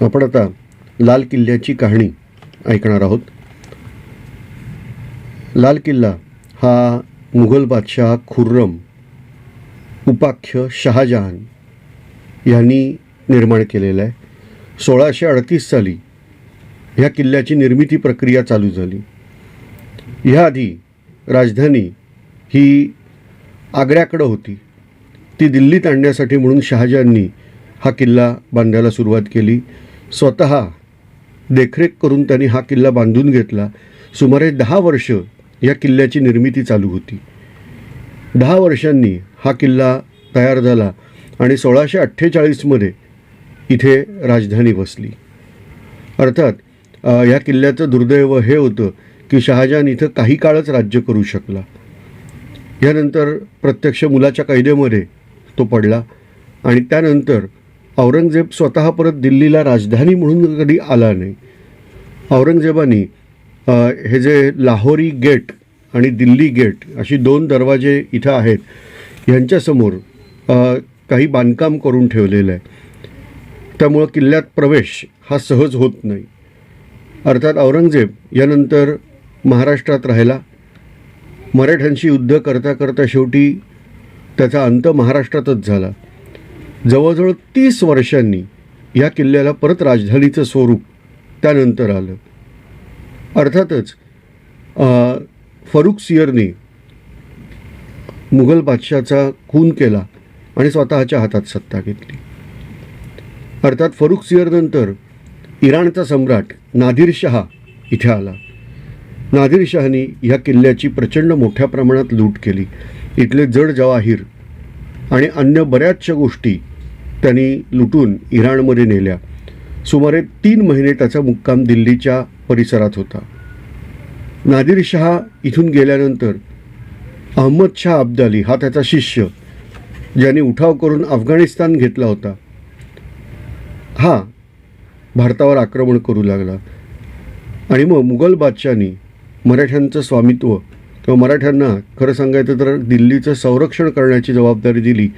आपण आता लाल किल्ल्याची कहाणी ऐकणार आहोत. लाल किल्ला हा मुघल बादशाह खुर्रम उपाख्य शहाजहान यांनी निर्माण केलेला आहे. सोळाशे अडतीस साली ह्या किल्ल्याची निर्मिती प्रक्रिया चालू झाली. ह्याआधी राजधानी ही आग्र्याकडं होती. ती दिल्लीत आणण्यासाठी म्हणून शहाजहांनी हा किल्ला बांधायला सुरुवात केली. स्वतः देखरेख करून त्यांनी हा किल्ला बांधून घेतला. सुमारे दहा वर्ष या किल्ल्याची निर्मिती चालू होती. दहा वर्षांनी हा किल्ला तयार झाला आणि सोळाशे अठ्ठेचाळीसमध्ये इथे राजधानी बसली अर्थात या किल्ल्याचं दुर्दैव हे होतं की शहाजहान इथं काही काळच राज्य करू शकला. यानंतर प्रत्यक्ष मुलाच्या कैदेमध्ये तो पडला आणि त्यानंतर औरंगजेब स्वतः परत दिल्लीला राजधानी म्हणून कधी आला नाही. औरंगजेबानी हे जे लाहोरी गेट आणि दिल्ली गेट अशी दोन दरवाजे इथं आहेत ह्यांच्यासमोर काही बांधकाम करून ठेवलेलं आहे. त्यामुळं किल्ल्यात प्रवेश हा सहज होत नाही. अर्थात औरंगजेब यानंतर महाराष्ट्रात राहिला. मराठ्यांशी युद्ध करता करता शेवटी त्याचा अंत महाराष्ट्रातच झाला. जवळजवळ तीस वर्षांनी या किल्ल्याला परत राजधानीचं स्वरूप त्यानंतर आलं. अर्थातच फरुख सियरने मुघल बादशाचा खून केला आणि स्वतःच्या हातात सत्ता घेतली. अर्थात फरुख सियरनंतर इराणचा सम्राट नादिर शहा इथे आला. नादिर शहानी किल्ल्याची प्रचंड मोठ्या प्रमाणात लूट केली. इथले जड जवाहीर आणि अन्य बऱ्याचशा गोष्टी त्यांनी लुटून इराणमध्ये नेल्या. सुमारे तीन महिने त्याचा मुक्काम दिल्लीच्या परिसरात होता. नादिर शहा इथून गेल्यानंतर अहमद शाह अब्दाली हा त्याचा शिष्य ज्याने उठाव करून अफगाणिस्तान घेतला होता. हा भारतावर आक्रमण करू लागला. आणि मग मुघल बादशानी मराठ्यांचं स्वामित्व किंवा मराठ्यांना खरं सांगायचं तर दिल्लीचं संरक्षण करण्याची जबाबदारी दिली.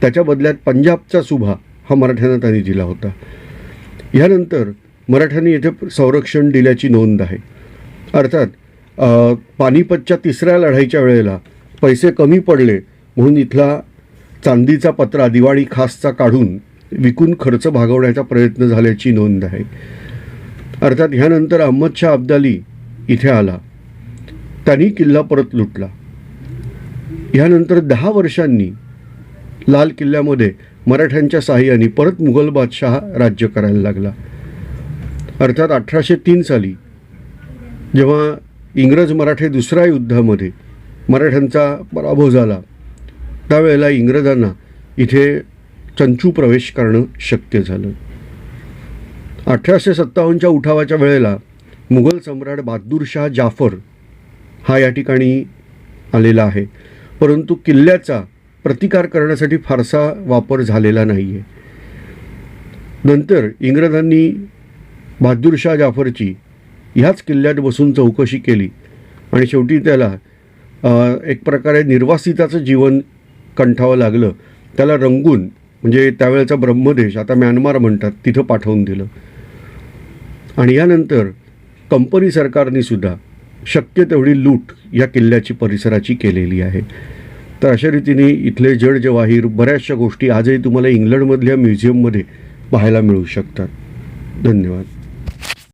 त्याच्या बदल्यात पंजाबचा सुभा हा मराठ्यांना त्यांनी दिला होता. ह्यानंतर मराठ्यांनी येथे संरक्षण दिल्याची नोंद आहे. अर्थात पानिपतच्या तिसऱ्या लढाईच्या वेळेला पैसे कमी पडले म्हणून इथला चांदीचा पत्रा दिवाळी खासचा काढून विकून खर्च भागवण्याचा प्रयत्न झाल्याची नोंद आहे. अर्थात ह्यानंतर अहमदशाह अब्दाली इथे आला. त्यांनी किल्ला परत लुटला. ह्यानंतर दहा वर्षांनी लाल किल्ल्यामध्ये मराठ्यांच्या साह्याने परत मुघल बादशाह राज्य करायला लागला. अर्थात अठराशे तीन साली जेव्हा इंग्रज मराठे दुसऱ्या युद्धामध्ये मराठ्यांचा पराभव झाला त्यावेळेला इंग्रजांना इथे चंचू प्रवेश करणं शक्य झालं. अठराशे सत्तावन्नच्या उठावाच्या वेळेला मुघल सम्राट बहादूरशाह जाफर हा या ठिकाणी आलेला आहे. परंतु किल्ल्याचा प्रतिकार करण्यासाठी फारसा वापर झालेला नाही आहे नंतर इंग्रजांनी बहादूरशाह जाफरची ह्याच किल्ल्यात बसून चौकशी केली आणि शेवटी त्याला एक प्रकारे निर्वासिताचं जीवन कंठावं लागलं. त्याला रंगून म्हणजे त्यावेळेचा ब्रह्मदेश आता म्यानमार म्हणतात तिथं पाठवून दिलं. आणि यानंतर कंपनी सरकारने सुद्धा शक्य तेवढी लूट या किल्ल्याची परिसराची केलेली आहे. तर अशा रीतीने इथले जड जवाहीर बऱ्याचशा गोष्टी आजही तुम्हाला इंग्लंडमधल्या म्युझियममध्ये पाहायला मिळू शकतात. धन्यवाद.